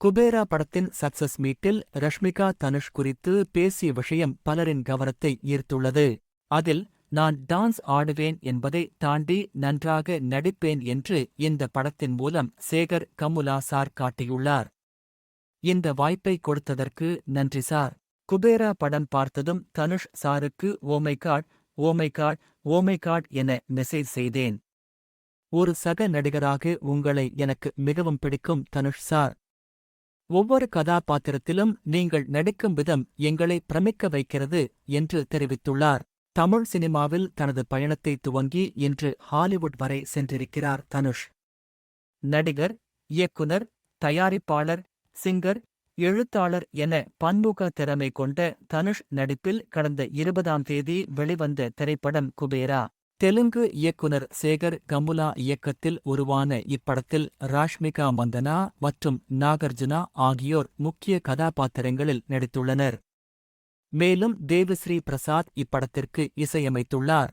குபேரா படத்தின் சக்சஸ் மீட்டில் ரஷ்மிகா தனுஷ் குறித்து பேசிய விஷயம் பலரின் கவனத்தை ஈர்த்துள்ளது. அதில் நான் டான்ஸ் ஆடுவேன் என்பதை தாண்டி நன்றாக நடிப்பேன் என்று இந்த படத்தின் மூலம் சேகர் கமுலா சார் காட்டியுள்ளார். இந்த வாய்ப்பை கொடுத்ததற்கு நன்றி சார். குபேரா படம் பார்த்ததும் தனுஷ் சாருக்கு ஓமை காட் ஓமை காட் ஓமை காட் என மெசேஜ் செய்தேன். ஒரு சக நடிகராக உங்களை எனக்கு மிகவும் பிடிக்கும் தனுஷ் சார். ஒவ்வொரு கதாபாத்திரத்திலும் நீங்கள் நடிக்கும் விதம் எங்களை பிரமிக்க வைக்கிறது என்று தெரிவித்துள்ளார். தமிழ் சினிமாவில் தனது பயணத்தை துவங்கி இன்று ஹாலிவுட் வரை சென்றிருக்கிறார் தனுஷ். நடிகர் இயக்குனர் தயாரிப்பாளர் சிங்கர் எழுத்தாளர் என பன்முக திறமை கொண்ட தனுஷ் நடிப்பில் கடந்த இருபதாம் தேதி வெளிவந்த திரைப்படம் குபேரா. தெலுங்கு இயக்குனர் சேகர் கமுலா இயக்கத்தில் உருவான இப்படத்தில் ராஷ்மிகா மந்தனா மற்றும் நாகார்ஜுனா ஆகியோர் முக்கிய கதாபாத்திரங்களில் நடித்துள்ளனர். மேலும் தேவிஸ்ரீ பிரசாத் இப்படத்திற்கு இசையமைத்துள்ளார்.